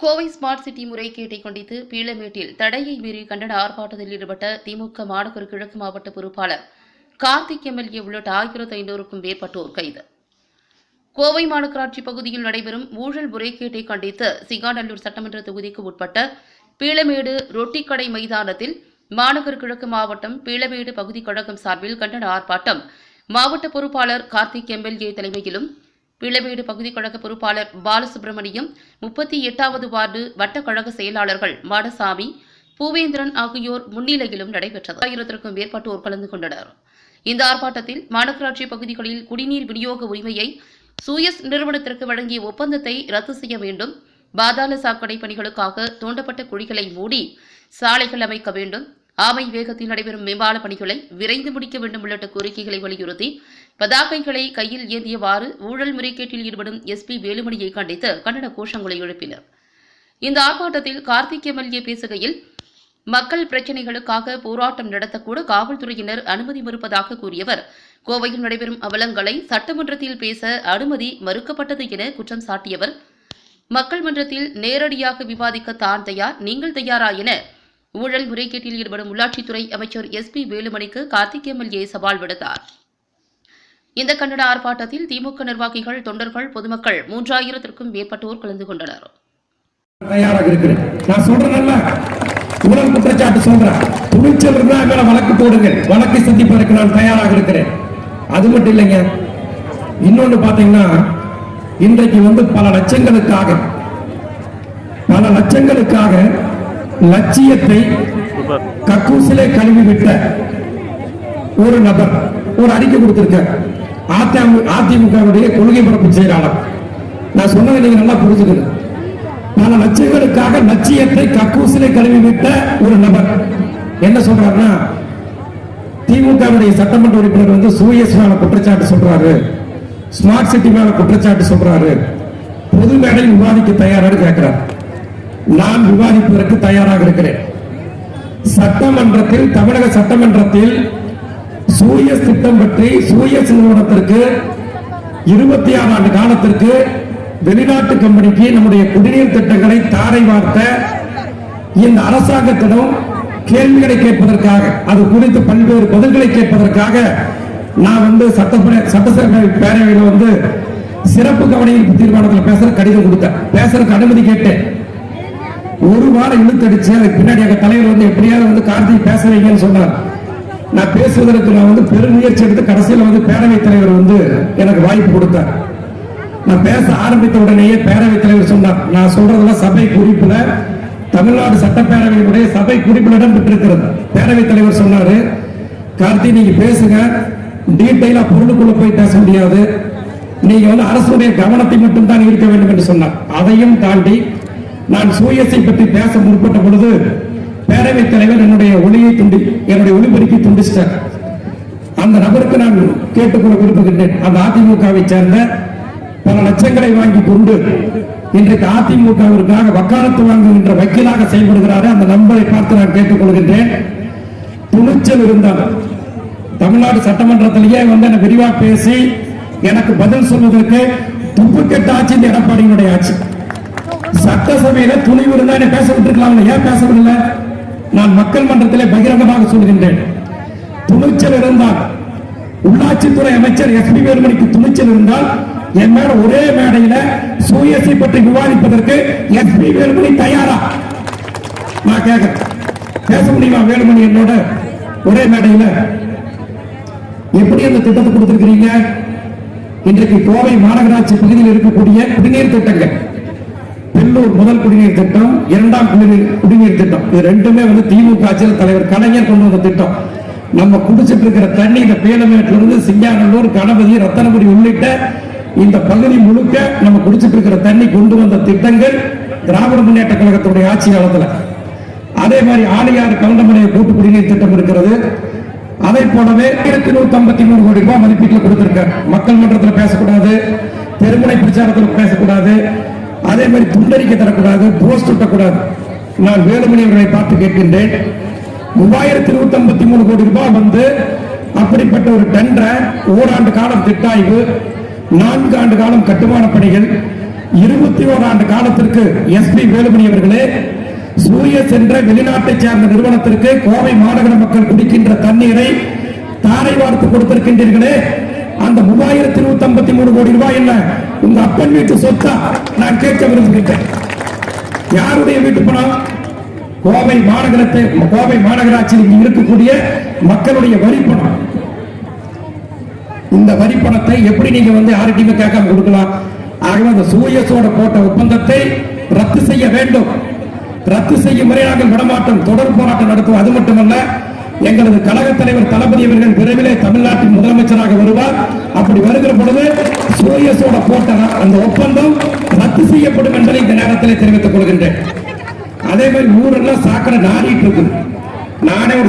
Kovai smart city முறைகேட்டை கண்டித்து பீளமேட்டில் தடையை மீறி கண்டன ஆர்ப்பாட்டத்தில் ஈடுபட்ட திமுக மாநகர கிழக்கு மாவட்ட பொறுப்பாளர் கார்த்திக் எம்எல்ஏ உள்ளிட்ட ஆயிரத்து ஐநூறுக்கும் மேற்பட்டோர் கைது. கோவை மாநகராட்சி பகுதியில் நடைபெறும் ஊழல் முறைகேட்டை கண்டித்து சிகாநல்லூர் சட்டமன்ற தொகுதிக்கு உட்பட்ட பீளமேடு ரொட்டிக்கடை மைதானத்தில் மாநகர் கிழக்கு மாவட்டம் பீளமேடு பகுதி கழகம் சார்பில் கண்டன ஆர்ப்பாட்டம் மாவட்ட பொறுப்பாளர் கார்த்திக் எம்எல்ஏ தலைமையிலும் பிளவீடு பகுதி கழக பொறுப்பாளர் பாலசுப்ரமணியம் முப்பத்தி எட்டாவது வார்டு வட்டக்கழக செயலாளர்கள் மாடசாமி பூவேந்திரன் ஆகியோர் முன்னிலையிலும் நடைபெற்றது. ஆயிரத்திற்கும் மேற்பட்டோர் கலந்து கொண்டனர். இந்த ஆர்ப்பாட்டத்தில் மாநகராட்சி பகுதிகளில் குடிநீர் விநியோக உரிமையை சூயஸ் நிறுவனத்திற்கு வழங்கிய ஒப்பந்தத்தை ரத்து செய்ய வேண்டும். பாதாள சாக்கடை பணிகளுக்காக தோண்டப்பட்ட குழிகளை மூடி சாலைகள் அமைக்க வேண்டும். ஆமை வேகத்தில் நடைபெறும் மேம்பால பணிகளை விரைந்து முடிக்க வேண்டும் உள்ளிட்ட கோரிக்கைகளை வலியுறுத்தி பதாகைகளை கையில் ஏந்தியவாறு ஊழல் முறைகேட்டில் ஈடுபடும் எஸ்பி வேலுமணியை கண்டித்து கண்டன கோஷங்களை எழுப்பினர். இந்த ஆர்ப்பாட்டத்தில் கார்த்திக் எம்எல்ஏ பேசுகையில் மக்கள் பிரச்சினைகளுக்காக போராட்டம் நடத்தக்கூட காவல்துறையினர் அனுமதி மறுப்பதாக கூறியவர். கோவையில் நடைபெறும் அவலங்களை சட்டமன்றத்தில் பேச அனுமதி மறுக்கப்பட்டது என குற்றம் சாட்டியவர். மக்கள் மன்றத்தில் நேரடியாக விவாதிக்க தான் தயார் நீங்கள் தயாரா என ஊழல் முறைகேட்டில் ஈடுபடும் உள்ளாட்சித்துறை அமைச்சர் எஸ் பி வேலுமணிக்கு கார்த்திக் எம்எல்ஏ சவால் விடுத்தார். இந்த கண்டன ஆர்ப்பாட்டத்தில் திமுக நிர்வாகிகள் தொண்டர்கள் பொதுமக்கள் மூன்றாயிரத்திற்கும் மேற்பட்டோர் கலந்து கொண்டனர். நான் ஊழல் குற்றச்சாட்டு சொல்றேன். துணிச்சல் இருந்தா மேல வழக்கு போடுங்க வழக்கு சந்திப்பதற்கு நான் தயாராக இருக்கிறேன். அது மட்டும் இல்லைங்க. இன்னொன்னு பாத்தீங்கன்னா இன்றைக்கு வந்து பல லட்சங்களுக்காக பல லட்சங்களுக்காக லட்சியத்தை கக்கூசிலே கழுவி விட்ட ஒரு நபர் ஒரு அறிக்கை கொடுத்திருக்கார். அதிமுக அதிமுகவுடைய கொள்கை பரப்பு செயலாளர். நான் சொன்னதை நீங்க நல்லா புரிஞ்சுக்கணும். பல லட்சங்களுக்காக லட்சியத்தை கக்கூசிலே கழுவி விட்ட ஒரு நபர். என்ன சொல்றாருன்னா திமுகவுடைய சட்டமன்ற உறுப்பினர் வந்து சூயஸ் மேல குற்றச்சாட்டு சொல்றாரு. ஸ்மார்ட் சிட்டி மேல குற்றச்சாட்டு சொல்றாரு. பொது மேடையில் விவாதிக்க தயாரான்னு கேட்கிறார் நான் விவாதிப்பதற்கு தயாராக இருக்கிறேன். சட்டமன்றத்தில் தமிழக சட்டமன்றத்தில் சூயஸ் திட்டம் பற்றி சூயஸ் நிறுவனத்திற்கு இருபத்தி ஆறு ஆண்டு காலத்திற்கு வெளிநாட்டு கம்பெனிக்கு நம்முடைய குடிநீர் திட்டங்களை தாரை வார்த்த இந்த அரசாங்கத்திடம் கேள்விகளை கேட்பதற்காக அது குறித்து பல்வேறு பதில்களை கேட்பதற்காக நான் வந்து சட்டப்பேரவை சட்டசபை பேரவையில் வந்து சிறப்பு கவனிப்பு தீர்மானத்தில் பேசுற கடிதம் கொடுத்தேன். பேசுறதுக்கு அனுமதி கேட்டேன். ஒரு வாரம் இழுத்தடிச்சு அதுக்கு பின்னாடி எங்க தலைவர் வந்து எப்படியாவது வந்து கார்த்திக் பேச வைங்கன்னு சொன்னார். நான் பேசுவதற்கு நான் வந்து பெருமுயற்சி எடுத்து கடைசியில் வந்து பேரவைத் தலைவர் வந்து எனக்கு வாய்ப்பு கொடுத்தார். நான் பேச ஆரம்பித்த உடனேயே பேரவைத் தலைவர் சொன்னார் நான் சொல்றதெல்லாம் சபை குறிப்புல தமிழ்நாடு சட்டப்பேரவையினுடைய சபை குறிப்பில் இடம் பெற்றிருக்கிறது பேரவைத் தலைவர் சொன்னாரு கார்த்தி நீங்க பேசுங்க டீட்டெயிலா பொருளுக்குள்ள போய் பேச முடியாது. நீங்க வந்து அரசுடைய கவனத்தை மட்டும் தான் இருக்க வேண்டும் என்று சொன்னார். அதையும் தாண்டி நான் சூயசை பற்றி பேச முற்பட்ட பொழுது பேரவைத் தலைவர் என்னுடைய ஒளியை துண்டி என்னுடைய ஒளிபெருக்கி துண்டிச்சிட்டார். அந்த நபருக்கு நான் கேட்டுக்கொள்ள விரும்புகின்றேன். அந்த அதிமுகவை சேர்ந்த பல லட்சங்களை வாங்கி கொண்டு இன்றைக்கு அதிமுகவிற்காக வக்காலத்து வாங்குகின்ற வக்கீலாக செயல்படுகிறாரு அந்த நம்பரை பார்த்து நான் கேட்டுக்கொள்கின்றேன். துணிச்சல் இருந்தால் தமிழ்நாடு சட்டமன்றத்திலேயே வந்து என்னை விரிவாக பேசி எனக்கு பதில் சொல்வதற்கு துப்பு கெட்ட ஆட்சி இந்த எடப்பாடியினுடைய ஆட்சி. சட்டசபையில துணிவு இருந்தா என்ன பேச விட்டுருக்கலாம் ஏன் பேச விடல நான் மக்கள் மன்றத்திலே பகிரங்கமாக சொல்கின்றேன். துணிச்சல் இருந்தால் உள்ளாட்சித்துறை அமைச்சர் எஸ் பி வேலுமணிக்கு துணிச்சல் இருந்தால் என் மேல ஒரே மேடையில சூயஸை பற்றி விவாதிப்பதற்கு எஸ் பி வேலுமணி தயாரா? நான் கேட்கிறேன். பேச முடியுமா வேலுமணி என்னோட ஒரே மேடையில? எப்படி அந்த திட்டத்தை கொடுத்திருக்கிறீங்க? இன்றைக்கு கோவை மாநகராட்சி பகுதியில் இருக்கக்கூடிய குடிநீர் திட்டங்கள். பில்லூர் முதல் குடிநீர் திட்டம் இரண்டாம் குடிநீர் குடிநீர் திட்டம். இது ரெண்டுமே வந்து திமுக ஆட்சியில் தலைவர் கலைஞர் கொண்டு வந்த திட்டம். நம்ம குடிச்சிட்டு இருக்கிற தண்ணி இந்த பேலமேட்டிலிருந்து சிங்காநல்லூர் கணபதி ரத்தனபுரி உள்ளிட்ட இந்த பகுதி முழுக்க நம்ம குடிச்சிட்டு இருக்கிற தண்ணி கொண்டு வந்த திட்டங்கள் திராவிட முன்னேற்ற கழகத்துடைய ஆட்சி காலத்துல. அதே மாதிரி ஆலியார் கவுண்டமலை கூட்டு குடிநீர் திட்டம் இருக்கிறது. அதை போலவே ஆயிரத்தி நூத்தி ஐம்பத்தி மூணு கோடி ரூபாய் மதிப்பீட்டில் கொடுத்திருக்கார். மக்கள் மன்றத்தில் பேசக்கூடாது தெருமுனை பிரச்சாரத்தில் பேசக்கூடாது அதே மாதிரி துண்டறிக்கை தரக்கூடாது போஸ்ட் ஒட்டக்கூடாது. நான் வேலுமணி அவர்களை பார்த்து கேட்கின்றேன். மூவாயிரத்தி நூத்தி ஐம்பத்தி மூணு கோடி ரூபாய் வந்து அப்படிப்பட்ட ஒரு டெண்டரை ஓராண்டு காலம் திட்டாய்வு நான்கு ஆண்டு காலம் கட்டுமான பணிகள் இருபத்தி ஓராண்டு காலத்திற்கு எஸ்பி வேலுமணி அவர்களே சூயஸ் என்ற வெளிநாட்டை சேர்ந்த நிறுவனத்திற்கு கோவை மாநகர மக்கள் குடிக்கின்ற தண்ணீரை தாரை வார்த்து கொடுத்திருக்கின்றீர்களே அந்த மூவாயிரத்தி இருபத்தி ஐம்பத்தி மூணு கோடி ரூபாய் என்ன? உங்க அப்பன் வீட்டு சொத்தா நான் கேட்க விரும்புகிறேன் யாருடைய வீட்டு பணம்? கோவை மாநகரத்தை கோவை மாநகராட்சியில் இருக்கக்கூடிய மக்களுடைய வரி பணம். இந்த வரி பணத்தை எப்படி நீங்க வந்து யார்கிட்டயுமே கேட்காம கொடுக்கலாம்? ஆகவே அந்த சூயஸோட போட்ட ஒப்பந்தத்தை ரத்து செய்ய வேண்டும். ரத்து செய்யும் முறை நாங்கள் விடமாட்டோம். தொடர் போராட்டம் நடத்துவோம். அது மட்டுமல்ல எங்களது கழக தலைவர் தளபதி அவர்கள் விரைவிலே தமிழ்நாட்டின் முதலமைச்சராக வருவார். அப்படி வரும் பொழுது போட்ட அந்த ஒப்பந்தம் ரத்து செய்யப்படும் என்பதை இந்த நேரத்தில் தெரிவித்துக் கொள்கின்றேன். அதே மாதிரி ஊரெல்லாம் சாக்கடை நாடிட்டு இருக்குது. நானே ஒரு